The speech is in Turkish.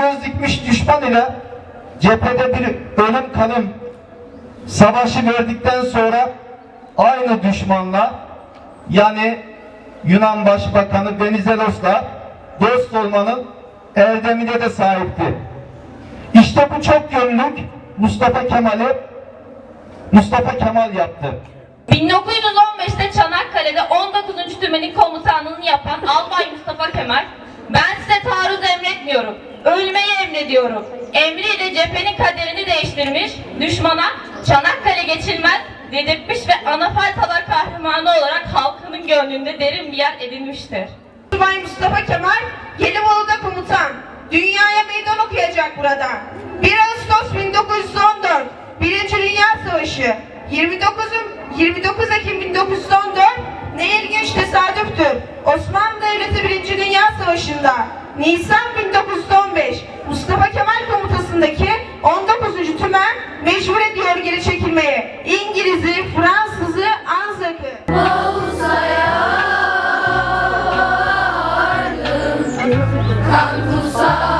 göz dikmiş düşman ile cephede bir ölüm kalım savaşı verdikten sonra aynı düşmanla yani Yunan Başbakanı Venizelos'la dost olmanın erdemine de sahipti. İşte bu çok yönlülük Mustafa Kemal'i Mustafa Kemal yaptı. 1915'te Çanakkale'de 19. Tümenin komutanlığını yapan Albay Mustafa Kemal, ben size taarruz emretmiyorum, ölmeyi emrediyorum. Emriyle cephenin kaderini değiştirmiş, düşmana Çanakkale geçilmez dedirtmiş ve Anafaltalar kahramanı olarak halkının gönlünde derin bir yer edinmiştir. Subay Mustafa Kemal, Gelibolu'da komutan. Dünyaya meydan okuyacak burada. 1 Ağustos 1914, Birinci Dünya Savaşı. 29, 29 Ekim 1914, ne ilginç tesadüftür. Osmanlı Devleti Birinci Dünya Savaşı'nda. Nisan 1915 Mustafa Kemal Komutası'ndaki 19. Tümen mecbur ediyor geri çekilmeye. İngiliz'i, Fransız'ı, Anzak'ı. Kan kusağı.